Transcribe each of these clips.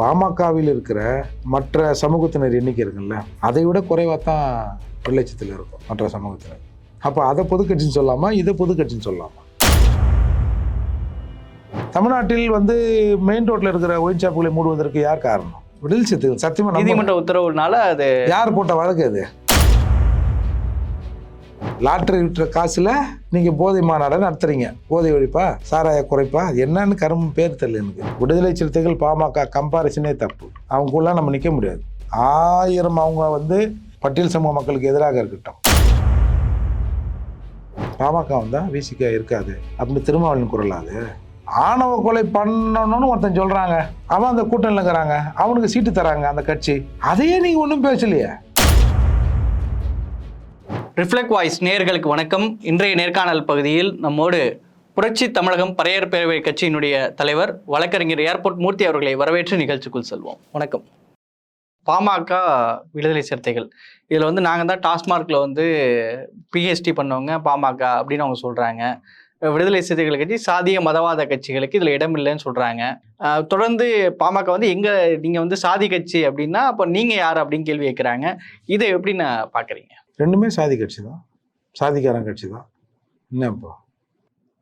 பாமகவில் இருக்கிற மற்ற சமூகத்தினர் எண்ணிக்கை இருக்குல்ல அதை விட குறைவாக தான் வெள்ளச்சத்தில் இருக்கும் மற்ற சமூகத்தினர். அப்போ அதை பொதுக்கட்சின்னு சொல்லாமா? இதை பொதுக்கட்சின்னு சொல்லலாமா தமிழ்நாட்டில் வந்து மெயின் ரோட்ல இருக்கிற ஒயின் ஷாப்புகளை மூடுவதற்கு யார் காரணம்? விடுதலை சிறுத்தைகள். சத்தியமா நம்ப நீதிமன்ற உத்தரவுனால அது யார் போட்ட வழக்கு அது? லாட்டரி விட்டுற காசுல நீங்க போதை மாநாடு நடத்துறீங்க. போதை ஒழிப்பா? சாராய குறைப்பா? என்னன்னு கரும்பு பேர் தெரியல எனக்கு. விடுதலை சிறுத்தைகள் பாமக கம்பாரிசனே தப்பு. அவங்களுக்குள்ள நம்ம நிக்க முடியாது. ஆயிரம் அவங்க வந்து பட்டியல் சமூக மக்களுக்கு எதிராக இருக்கட்டும். பாமக வந்தா விசிக இருக்காது. அப்படின்னு திருமாவளின் குரலாது. அது ஆணவ கொலை பண்ணணும்னு ஒருத்தன் சொல்றாங்க. அவன் அந்த கூட்டணியில் இருக்கிறாங்க. அவனுக்கு சீட்டு தராங்க அந்த கட்சி. அதையே நீங்க ஒன்றும் பேசலையே. ரிஃப்ளெக்ட் வாய்ஸ் நேர்களுக்கு வணக்கம். இன்றைய நேர்காணல் பகுதியில் நம்மோடு புரட்சி தமிழகம் பறையர் பேரவை கட்சியினுடைய தலைவர் வழக்கறிஞர் ஏர்போர்ட் மூர்த்தி அவர்களை வரவேற்று நிகழ்ச்சிக்குள் செல்வோம். வணக்கம். பாமக விடுதலை சிறுத்தைகள். இதில் வந்து நாங்கள் தான் டாஸ்மார்க்கில் வந்து பிஹெச்டி பண்ணவங்க பாமக அப்படின்னு அவங்க சொல்கிறாங்க விடுதலை சிறுத்தைகள் கட்சி சாதிய மதவாத கட்சிகளுக்கு இதில் இடம் இல்லைன்னு சொல்கிறாங்க தொடர்ந்து பாமக வந்து எங்கே நீங்கள் வந்து சாதி கட்சி அப்படின்னா அப்போ நீங்கள் யார் அப்படின்னு கேள்வி கேட்குறாங்க இதை எப்படி நான் பார்க்குறீங்க? ரெண்டுமே சாதி கட்சி தான் சாதிக்காரன் கட்சி தான் என்ன இப்போ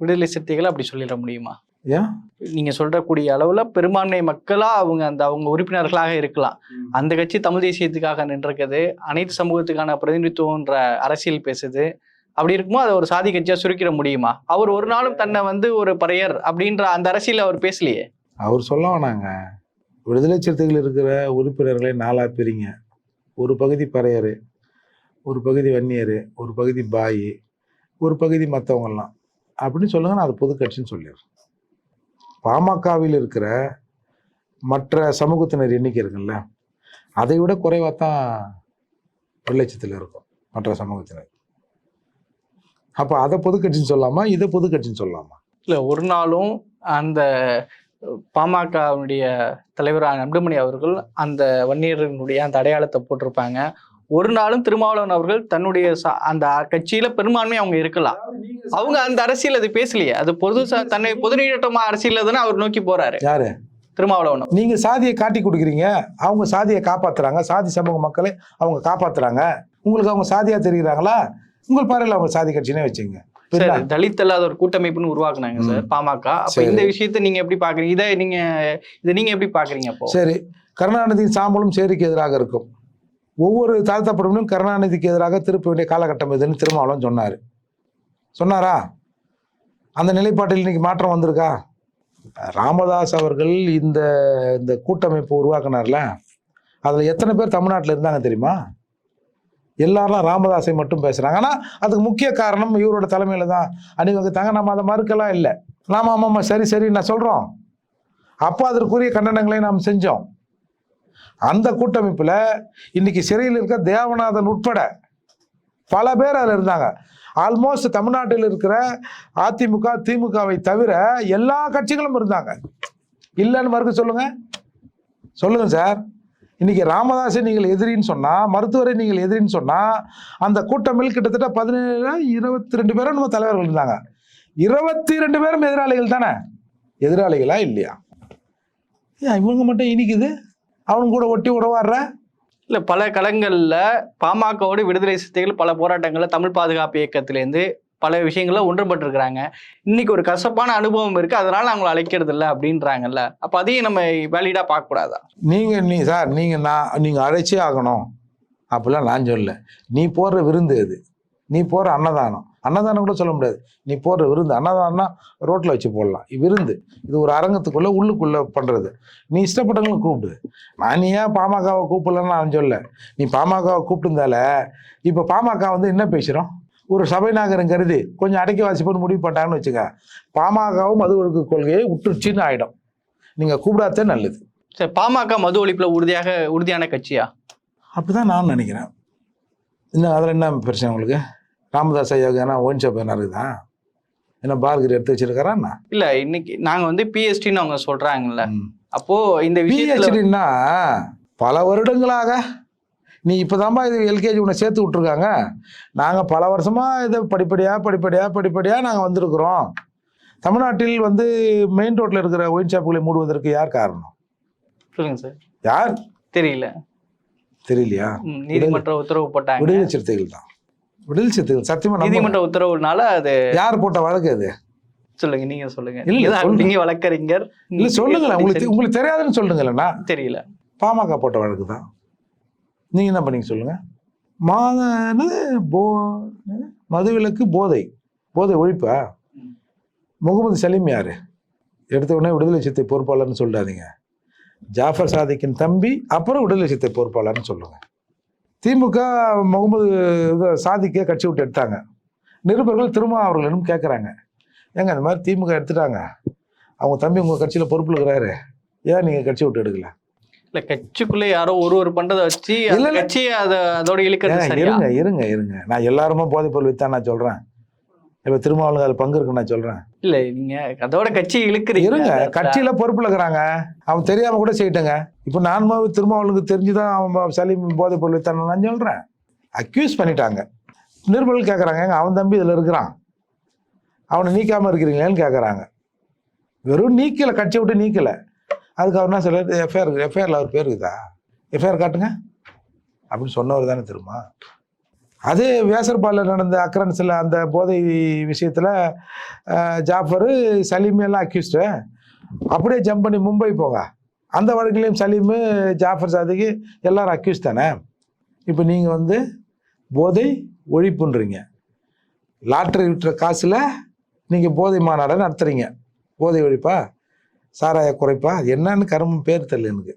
விடுதலை சிறுத்தைகளை அப்படி சொல்லிட முடியுமா? ஏன்? நீங்க சொல்றக்கூடிய அளவுல பெரும்பான்மை மக்களா அவங்க அந்த அவங்க உறுப்பினர்களாக இருக்கலாம். அந்த கட்சி தமிழ் தேசியத்துக்காக நின்றிருக்குது. அனைத்து சமூகத்துக்கான பிரதிநிதித்துவம்ன்ற அரசியல் பேசுது. அப்படி இருக்கும்போது அதை ஒரு சாதி கட்சியா சுருக்கிட முடியுமா? அவர் ஒரு நாளும் தன்னை வந்து ஒரு பறையர் அப்படின்ற அந்த அரசியல் அவர் பேசலையே. அவர் சொல்ல வேணாங்க. விடுதலை சிறுத்தைகள் இருக்கிற உறுப்பினர்களை நாலா பிரிங்க. ஒரு பகுதி பறையர். ஒரு பகுதி வன்னியர் ஒரு பகுதி பாய் ஒரு பகுதி மற்றவங்கெல்லாம் அப்படின்னு சொல்லுங்க நான் அது பொது கட்சின்னு சொல்லிடுறேன். பாமகவில் இருக்கிற மற்ற சமூகத்தினர் எண்ணிக்கை இருக்குல்ல அதை விட குறைவாக தான் வெள்ளச்சத்தில் இருக்கும் மற்ற சமூகத்தினர். அப்போ அதை பொதுக்கட்சின்னு சொல்லாமா இதை பொதுக்கட்சின்னு சொல்லாமா? சொல்லலாமா ஒரு நாளும் அந்த பாமகவுடைய தலைவர் அன்புமணி அவர்கள் அந்த வன்னியர்களுடைய அந்த அடையாளத்தை போட்டிருப்பாங்க. ஒரு நாளும் திருமாவளவன் அவர்கள் தன்னுடைய அந்த கட்சியில பெரும்பான்மை அவங்க இருக்கலாம். அவங்க அந்த அரசியல் அது பேசலையே. அது பொது தன்னை பொது நீட்டமா அரசியல் தானே அவர் நோக்கி போறாரு. யாரு? திருமாவளவன் நீங்க சாதியை காட்டி கொடுக்குறீங்க. அவங்க சாதியை காப்பாத்துறாங்க. சாதி சமூக மக்களை அவங்க காப்பாத்துறாங்க. உங்களுக்கு அவங்க சாதியா தெரிகிறாங்களா உங்கள் பார்வையில் அவங்க சாதி கட்சினே வச்சுங்க சார் தலித் அல்லாத ஒரு கூட்டமைப்புன்னு உருவாக்குனாங்க சார். பாமக. அப்ப. இந்த விஷயத்தை நீங்க எப்படி பாக்குறீங்க? இதை நீங்க இதை நீங்க எப்படி பாக்குறீங்க அப்போ? சரி. கருணாநிதியின் சாம்பலும் சேரிக்கு எதிராக இருக்கும். ஒவ்வொரு தாழ்த்தப்படமும் கருணாநிதிக்கு எதிராக திருப்ப வேண்டிய காலகட்டம் இதுன்னு திருமாவளவன் சொன்னார். சொன்னாரா? அந்த நிலைப்பாட்டில் இன்னைக்கு மாற்றம் வந்திருக்கா? ராமதாஸ் அவர்கள் இந்த இந்த கூட்டமைப்பு உருவாக்குனார்ல அதில் எத்தனை பேர் தமிழ்நாட்டில் இருந்தாங்க தெரியுமா? எல்லாரும் ராமதாஸை மட்டும் பேசுகிறாங்க ஆனால் அதுக்கு முக்கிய காரணம் இவரோட தலைமையில் தான் அணிவகுத்தாங்க. நம்ம அதை மறுக்கலாம் இல்லை. நாம ஆமாம்மா சரி சரி நான் சொல்கிறோம் அப்போ அதற்குரிய கண்டனங்களை நாம் செஞ்சோம். அந்த கூட்டமைப்பில் இன்னைக்கு சிறையில் இருக்க தேவநாதன் உட்பட பல பேர் அதில் இருந்தாங்க. ஆல்மோஸ்ட் தமிழ்நாட்டில் இருக்கிற அதிமுக திமுகவை தவிர எல்லா கட்சிகளும் இருந்தாங்க. இல்லைன்னு மறுக்க சொல்லுங்க. சொல்லுங்க சார். இன்னைக்கு ராமதாஸை நீங்கள் எதிரின்னு சொன்னால் மருத்துவரை நீங்கள் எதிரின்னு சொன்னால் அந்த கூட்டமில் கிட்டத்தட்ட பதினேழு இருபத்தி ரெண்டு பேரும் நம்ம தலைவர்கள் இருந்தாங்க. இருபத்தி ரெண்டு பேரும் எதிராளிகள் தானே? எதிராளிகளா இல்லையா? ஏன் இவங்க மட்டும் இனிக்குது? அவனுங்க கூட ஒட்டி உறவாடுற இல்ல பல களங்கள்ல பாமகவோடு விடுதலை சிறுத்தைகள் பல போராட்டங்கள்ல தமிழ் பாதுகாப்பு இயக்கத்திலேருந்து பல விஷயங்கள்ல ஒன்றுபட்டிருக்கிறாங்க. இன்னைக்கு ஒரு கசப்பான அனுபவம் இருக்கு அதனால அவங்களை அழைக்கிறது இல்லை அப்படின்றாங்கல்ல. அப்ப அதையும் நம்ம வேலிடா பார்க்க கூடாதா நீங்க நீ சார் நீங்க நான் நீங்க அழைச்சே ஆகணும். அப்படிலாம் நான் சொல்லல. நீ போடுற விருந்து அது. நீ போடுற அன்னதானம். அன்னதானம் கூட சொல்ல முடியாது. நீ போடுற விருந்து அன்னதானம்னா ரோட்ல வச்சு போடலாம். விருந்து. இது ஒரு அரங்கத்துக்குள்ள உள்ளுக்குள்ள பண்றது. நீ இஷ்டப்பட்டவங்களும் கூப்பிடு. நான் ஏன் பாமகவை கூப்பிடலன்னு நான் சொல்ல நீ பாமகவை கூப்பிட்டுருந்தால இப்போ பாமக வந்து என்ன பேசுகிறோம் ஒரு சபை நாகரம் கருதி கொஞ்சம் அடக்கி வாசிப்போன்னு முடிவு பண்ணிட்டாங்கன்னு வச்சுக்க பாமகவும் மது ஒழுக்கு கொள்கையை உற்றுச்சின்னு ஆயிடும். நீங்கள் கூப்பிடாதே நல்லது. சரி பாமக மது ஒழிப்புல உறுதியாக உறுதியான கட்சியா? அப்படிதான் நான் நினைக்கிறேன். இன்னும் அதில் என்ன பிரச்சனை உங்களுக்கு? ராமதாஸ் ஐயாவுக்கு ஓன் ஷாப் என்ன இருக்குதா? என்ன பார்கர் எடுத்து வச்சிருக்காரா இல்ல இன்னைக்கு நாங்க வந்து பிஎஸ்டின்னு அவங்க சொல்றாங்கல்ல. அப்போ இந்த பிஹெச்டின்னா பல வருடங்களாக நீ இப்போதாம்பா இது எல்கேஜி உன்னை சேர்த்து விட்ருக்காங்க நாங்கள் பல வருஷமாக இதை படிப்படியாக படிப்படியாக படிப்படியாக நாங்கள் வந்திருக்கிறோம். தமிழ்நாட்டில் வந்து மெயின் ரோட்டில் இருக்கிற ஒயின் ஷாப்புகளை மூடுவதற்கு யார் காரணம்? சொல்லுங்க சார். யார்? தெரியல. தெரியலையா? நீதிமன்ற உத்தரவு போட்டாங்க. விடுதலை சிறுத்தைகள் தான். விடுதலை சிறுத்தைகள் சத்தியமா. நீதிமன்ற உத்தரவுனால அது யார் போட்ட வழக்கு அது? சொல்லுங்க நீங்க சொல்லுங்க. இல்ல, நீங்க வழக்கறிஞர். இல்ல சொல்லுங்களேன். உங்களுக்கு உங்களுக்கு தெரியாதுன்னு சொல்லுங்களேண்ணா தெரியல. பாமக போட்ட வழக்கு தான். நீங்க என்ன பண்ணீங்க சொல்லுங்க? மாத? போ? மதுவிலக்கு போதை போதை ஒழிப்பா. முகமது சலீம் யாரு? எடுத்த உடனே விடுதலை சித்தை பொறுப்பாளர்னு சொல்லாதீங்க ஜாஃபர் சாதிக்கின் தம்பி அப்புறம் விடுதலை சித்தை பொறுப்பாளர்னு சொல்லுங்க. திமுக முகமது இது சாதிக்க கட்சி விட்டு எடுத்தாங்க. நிருபர்கள் திரும்ப அவர்களிடம் கேட்குறாங்க ஏங்க இந்த மாதிரி திமுக எடுத்துட்டாங்க. அவங்க தம்பி உங்கள் கட்சியில் பொறுப்பில் இருக்கிறாரு. ஏன் நீங்கள் கட்சி விட்டு எடுக்கல? இல்ல கட்சிக்குள்ள யாரோ ஒரு ஒரு பண்றதை வச்சு. கட்சியை அத அதோட சரியா? இருங்க இருங்க இருங்க. நான் எல்லாருமே போதைப் பொருள் வித்தான் நான் சொல்றேன். இப்ப திருமாவளவன் அதுல பங்கு இருக்குன்னு நான் சொல்றேன். இல்ல நீங்க அதோட கட்சி இழுக்கிறீங்க. இருங்க. கட்சியில பொறுப்புல இருக்கிறாங்க அவன் தெரியாம கூட செய்யட்டுங்க. இப்ப நான் திருமாவளவனுக்கு தெரிஞ்சுதான் அவன் சலீம் போதைப் பொருள் வித்தான் நான் சொல்றேன். அக்யூஸ் பண்ணிட்டாங்க. நிருபர்கள் கேட்கறாங்க "ஏங்க, அவன் தம்பி இதுல இருக்கிறான். அவனை நீக்காம இருக்கிறீங்களேன்னு கேட்கறாங்க வெறும் நீக்கல கட்சியை விட்டு நீக்கல. அதுக்கு அவர் என்ன சொல்றாரு? எஃப்ஐஆர் எஃப்ஐஆர்ல அவர் பேர் இருக்குதா? எஃப்ஐஆர் காட்டுங்க. அப்படின்னு சொன்னவர் தானே திரும்ப அதே வேசர்பாலில் நடந்த அக்ரன்ஸில் அந்த போதை விஷயத்தில் ஜாஃபரு சலீமெல்லாம் அக்யூஸ்டு அப்படியே ஜம்ப் பண்ணி மும்பை போக அந்த வழக்கிலையும் சலீமு ஜாஃபர் சாதிக்கு எல்லாரும் அக்யூஸ் தானே? இப்போ நீங்கள் வந்து போதை ஒழிப்புன்றீங்க. லாட்ரி விட்டுற காசில் நீங்கள் போதை மாநாடை நடத்துகிறீங்க போதை ஒழிப்பா? சாராய குறைப்பா? என்னன்னு கருமம் பேர் தெரியல எனக்கு.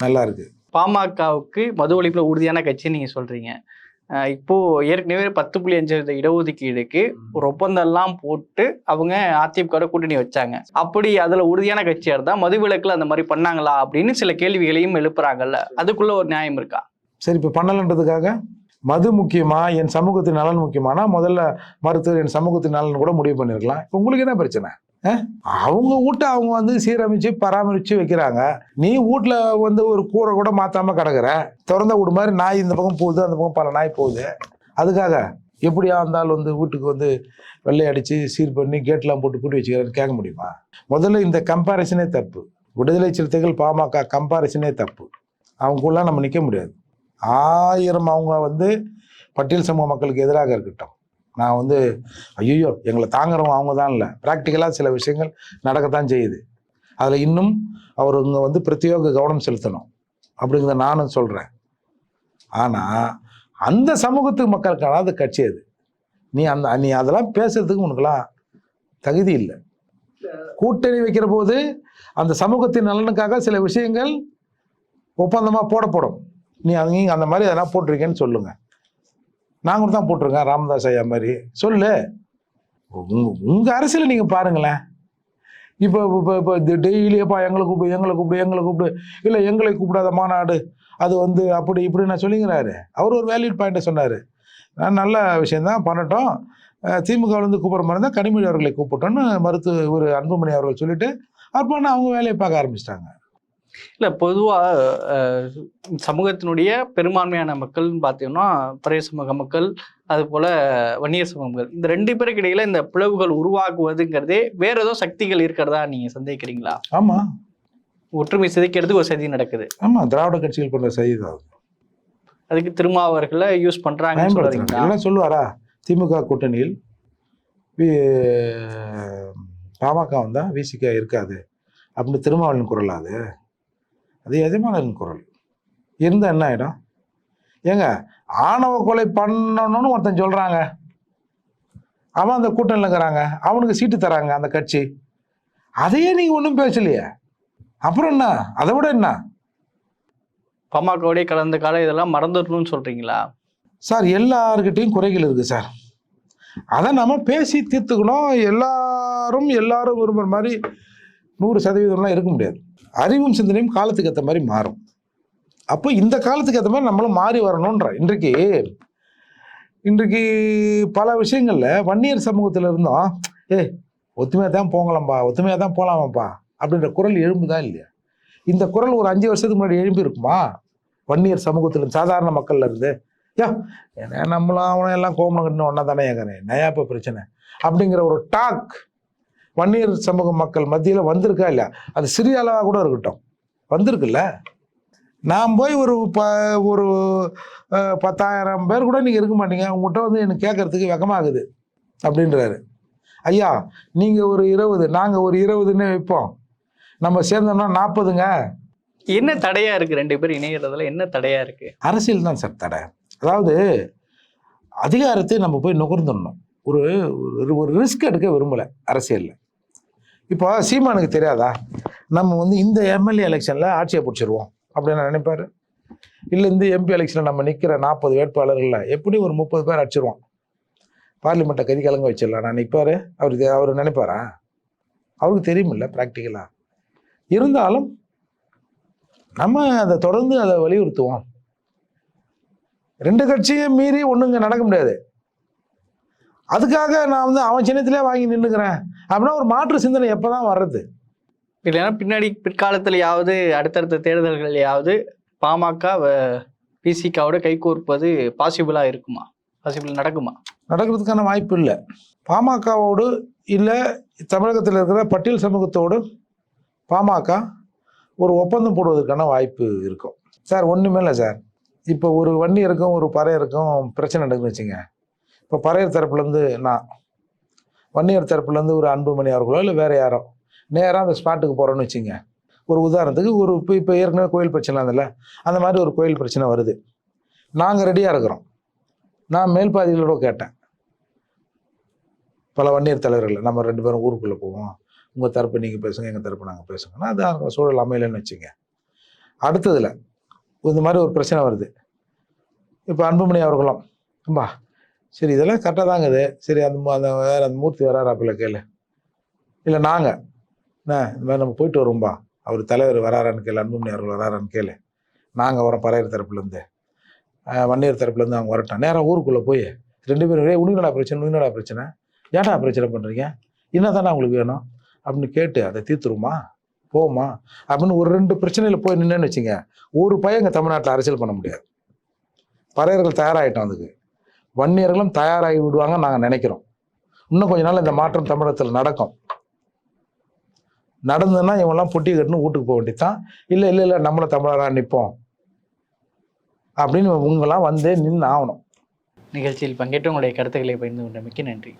நல்லா இருக்கு. பாமகவுக்கு மது ஒழிப்பில் உறுதியான கட்சி நீங்கள் சொல்கிறீங்க இப்போ ஏற்கனவே பத்து புள்ளி அஞ்சு இடஒதுக்கீடுக்கு ஒரு ஒப்பந்தம் எல்லாம் போட்டு அவங்க அதிமுக கூட்டணி வச்சாங்க. அப்படி அதுல உறுதியான கட்சியா இருந்தா மதுவிலக்குல அந்த மாதிரி பண்ணாங்களா அப்படின்னு சில கேள்விகளையும் எழுப்புறாங்கல்ல. அதுக்குள்ள ஒரு நியாயம் இருக்கா? சரி இப்போ பண்ணலன்றதுக்காக மது முக்கியமா என் சமூகத்தின் நலன் முக்கியமானா முதல்ல மருத்துவர் என் சமூகத்தின் நலன் கூட முடிவு பண்ணிருக்கலாம். இப்போ உங்களுக்கு என்ன பிரச்சனை? அவங்க வீட்டை அவங்க வந்து சீரமைச்சு பராமரிச்சு வைக்கிறாங்க. நீ வீட்ல வந்து ஒரு கூரை கூட மாற்றாமல் கிடக்குற. திறந்த வீடு மாதிரி நாய் இந்த பக்கம் போகுது அந்த பக்கம் பல நாய் போகுது. அதுக்காக எப்படியா இருந்தாலும் வந்து வீட்டுக்கு வந்து வெள்ளை அடித்து சீர் பண்ணி கேட்லாம் போட்டு கூட்டி வச்சுக்கிறேன்னு கேட்க முடியுமா? முதல்ல இந்த கம்பாரிசனே தப்பு. விடுதலை சிறுத்தைகள் பாமக கம்பாரிசனே தப்பு. அவங்களுக்குள்ள நம்ம நிற்க முடியாது. ஆயிரம் அவங்க வந்து பட்டியல் சமூக மக்களுக்கு எதிராக இருக்கட்டும். நான் வந்து ஐயோ எங்களை தாங்குறவங்க அவங்க தான் இல்லை ப்ராக்டிக்கலாக சில விஷயங்கள் நடக்கத்தான் செய்யுது. அதில் இன்னும் அவர் இங்கே வந்து பிரத்யோக கவனம் செலுத்தணும் அப்படிங்கிறத நானும் சொல்கிறேன் ஆனால் அந்த சமூகத்துக்கு மக்களுக்கான அது கட்சி அது. நீ அந்த நீ அதெல்லாம் பேசுறதுக்கு உனக்குலாம் தகுதி இல்லை. கூட்டணி வைக்கிற போது அந்த சமூகத்தின் நலனுக்காக சில விஷயங்கள் ஒப்பந்தமாக போடப்படும். நீ அங்கேயும் அந்த மாதிரி எதனா போட்டிருக்கேன்னு சொல்லுங்கள் நாங்களும் தான் போட்டிருக்கேன் ராமதாஸ் ஐயா மாதிரி. சொல்லு. உங்க உங்க அரசியல் நீங்க பாருங்களேன். இப்போ இப்போ இப்போ டெய்லியப்பா எங்களை கூப்பிடு எங்களை கூப்பிடு எங்களை கூப்பிடு. இல்லை எங்களை கூப்பிடாத மாநாடு அது வந்து அப்படி இப்படி நான் சொல்லிங்கிறாரு. அவர் ஒரு வேல்யூட் பாயிண்ட்டை சொன்னார். நல்ல விஷயந்தான் பண்ணட்டும். திமுகவிலேருந்து திமுக கூப்பிட்ற மாதிரி இருந்தால் கனிமொழி அவர்களை கூப்பிட்டோன்னு மருத்துவ ஒரு அன்புமணி அவர்கள் சொல்லிட்டு அப்புறம் அவங்க வேலையை பார்க்க ஆரம்பிச்சிட்டாங்க. இல்ல பொதுவா அஹ், சமூகத்தினுடைய பெரும்பான்மையான மக்கள்னு பார்த்தீங்கன்னா பறைய சமூக மக்கள் அது போல வன்னியர் சமூக மக்கள். இந்த ரெண்டு பேருக்கு இடையில இந்த பிளவுகள் உருவாக்குவதுங்கிறதே வேற ஏதோ சக்திகள் இருக்கிறதா நீங்க சந்தேகிக்கிறீங்களா? ஆமா. ஒற்றுமை சிதைக்கிறதுக்கு ஒரு சதி நடக்குது. ஆமா திராவிட கட்சிகள் பண்ற செய்தி தான் அது. அதுக்கு திருமாவர்களை யூஸ் சொல்றீங்களா? எல்லாம் சொல்லுவாரா? திமுக கூட்டணியில் பாமக வந்தா விசிக இருக்காது. அப்படின்னு திருமாவளின் குரல் அது எஜமானரின் குரல். இருந்தா என்ன ஆயிடும்? ஏங்க ஆணவ கொலை பண்ணணும்னு ஒருத்தன் சொல்றாங்க. அவன் அந்த கூட்டணியில் இருக்கிறாங்க. அவனுக்கு சீட்டு தராங்க அந்த கட்சி. அதையே நீங்க ஒன்றும் பேசலையே. அப்புறம் என்ன? அதை விட என்ன? பாமகவுடைய கடந்த காலம் இதெல்லாம் மறந்துடணும்னு சொல்றீங்களா? சார் எல்லார்கிட்டையும் குறைகள் இருக்கு சார். அதை நம்ம பேசி தீர்த்துக்கணும். எல்லாரும் எல்லாரும் விரும்புகிற மாதிரி நூறு சதவீதம்லாம் இருக்க முடியாது. அறிவும் சிந்தனையும் காலத்துக்கு ஏற்ற மாதிரி மாறும். அப்போ இந்த காலத்துக்கு ஏற்ற மாதிரி நம்மளும் மாறி வரணுன்ற இன்றைக்கு இன்றைக்கு பல விஷயங்களில் வன்னியர் சமூகத்தில் இருந்தோம் ஏ ஒத்துமையாக தான் போங்களாம்ப்பா ஒத்துமையாக தான் போகலாமாப்பா அப்படின்ற குரல் எழும்புதா இல்லையா? இந்த குரல் ஒரு அஞ்சு வருஷத்துக்கு முன்னாடி எழும்பி இருக்குமா? வன்னியர் சமூகத்தில் சாதாரண மக்கள்ல இருந்து யா ஏன்னா நம்மளும் அவனும் எல்லாம் கோமணம் கட்டின ஒன்றா தானே ஏங்கிறேன் நயா இப்போ பிரச்சனை? அப்படிங்கிற ஒரு டாக் வன்னியர் சமூக மக்கள் மத்தியில் வந்திருக்கா இல்லையா? அது சிறிய அளவாக கூட இருக்கட்டும். வந்திருக்குல்ல? நான் போய் ஒரு ப ஒரு பத்தாயிரம் பேர் கூட நீங்கள் இருக்க மாட்டீங்க. உங்கள்கிட்ட வந்து எனக்கு கேட்கறதுக்கு வெக்கமாகுது. அப்படின்றாரு. ஐயா நீங்கள் ஒரு இருபது நாங்கள் ஒரு இருபதுன்னு வைப்போம் நம்ம சேர்ந்தோம்னா நாற்பதுங்க என்ன தடையா இருக்கு? ரெண்டு பேரும் இணையறதுல என்ன தடையா இருக்கு? அரசியல் தான் சார் தடை. அதாவது அதிகாரத்தை நம்ம போய் நுகர்ந்துடணும். ஒரு- ஒரு ரிஸ்க் எடுக்க விரும்பலை அரசியலில். இப்போ சீமானுக்கு தெரியாதா? நம்ம வந்து இந்த எம்எல்ஏ எலெக்ஷனில் ஆட்சியை பிடிச்சிருவோம் அப்படின்னு நினைப்பாரு. இல்லை இந்த எம்பி எலெக்ஷனில் நம்ம நிற்கிற நாற்பது வேட்பாளர்களில் எப்படி ஒரு முப்பது பேர் அடிச்சிருவோம்? பார்லிமெண்ட்டை கதி கலங்க வச்சிடலாம். நான் நிற்பாரு அவருக்கு அவர் நினைப்பாரா? அவருக்கு தெரியுமில்ல ப்ராக்டிக்கலாக இருந்தாலும் நம்ம அதை தொடர்ந்து அதை வலியுறுத்துவோம். ரெண்டு கட்சியும் மீறி ஒன்றுங்க நடக்க முடியாது. அதுக்காக நான் வந்து அவன் சின்னத்திலே வாங்கி நின்றுக்கிறேன் அப்படின்னா ஒரு மாற்று சிந்தனை எப்பதான் வர்றது? இல்லைன்னா பின்னாடி பிற்காலத்திலேயாவது அடுத்தடுத்த தேர்தல்களையாவது பாமக பிசிகாவோட கைகோர்ப்பது பாசிபிளா இருக்குமா? பாசிபிள் நடக்குமா? நடக்கிறதுக்கான வாய்ப்பு இல்லை. பாமகவோடு இல்லை தமிழகத்தில் இருக்கிற பட்டியல் சமூகத்தோடு பாமக ஒரு ஒப்பந்தம் போடுவதற்கான வாய்ப்பு இருக்கும். சார் ஒன்றுமே இல்லை சார். இப்போ ஒரு வன்னியருக்கும் ஒரு பறையருக்கும் பிரச்சனை நடக்குதுன்னு வச்சுங்க இப்போ பறையர் தரப்புலேருந்து நான் வன்னியர் தரப்புலேருந்து ஒரு அன்புமணி அவர்களோ இல்லை வேறு யாரோ நேராக அந்த ஸ்பாட்டுக்கு போகிறோன்னு வச்சுங்க. ஒரு உதாரணத்துக்கு ஒரு இப்போ இப்போ ஏற்கனவே கோயில் பிரச்சனை அதில் அந்த மாதிரி ஒரு கோயில் பிரச்சனை வருது. நாங்கள் ரெடியாக இருக்கிறோம். நான் மேல்பாதிகளோட கேட்டேன். பல வன்னியர் தலைவர்கள் நம்ம ரெண்டு பேரும் ஊருக்குள்ளே போவோம். உங்கள் தரப்பு நீங்கள் பேசுங்க எங்கள் தரப்பு நாங்கள் பேசுங்கன்னா அது சூழல் அமையலன்னு வச்சுங்க. அடுத்ததில் இந்த மாதிரி ஒரு பிரச்சனை வருது. இப்போ அன்புமணி அவர்களும் அம்பா சரி இதெல்லாம் கரெக்டாக தாங்க இது. சரி அந்த அந்த வேற அந்த மூர்த்தி வராராப்பில் கேளு. இல்லை நாங்கள் என்ன இந்த மாதிரி நம்ம போயிட்டு வருவோம்பா. அவர் தலைவர் வராரான்னு கேளு அன்புமணி அவர்கள் வராரான்னு கேளு. நாங்கள் வரோம் பறையர் தரப்புலேருந்து. வன்னியர் தரப்புலேருந்து அவங்க வரட்டோம். நேராக ஊருக்குள்ளே போய் ரெண்டு பேரும் ஒரே உனக்கு பிரச்சனை உனக்கு பிரச்சனை. ஏன்டா பிரச்சனை பண்ணுறீங்க என்ன தானே உங்களுக்கு வேணும்? அப்படின்னு கேட்டு அதை தீர்த்துருமா போமா அப்படின்னு ஒரு ரெண்டு பிரச்சனையில் போய் நின்றுன்னு வச்சுங்க ஒரு பையன் இங்கே தமிழ்நாட்டில் அரசியல் பண்ண முடியாது. பறையர்கள் தயாராகிட்டோம் அதுக்கு. வன்னியர்களும் தயாராகி விடுவாங்க நாங்கள் நினைக்கிறோம். இன்னும் கொஞ்ச நாள் இந்த மாற்றம் தமிழகத்தில் நடக்கும். நடந்ததுன்னா இவங்கெல்லாம் பொட்டி கட்டுன்னு வீட்டுக்கு போக வேண்டியதுதான். இல்லை இல்லை இல்லை நம்மள தமிழராக நிற்போம் அப்படின்னு இவங்கெல்லாம் வந்தே நின்று ஆகணும் நிகழ்ச்சியில் பங்கேற்று உங்களுடைய கருத்துக்களை பகிர்ந்து கொண்ட மிக்க நன்றி.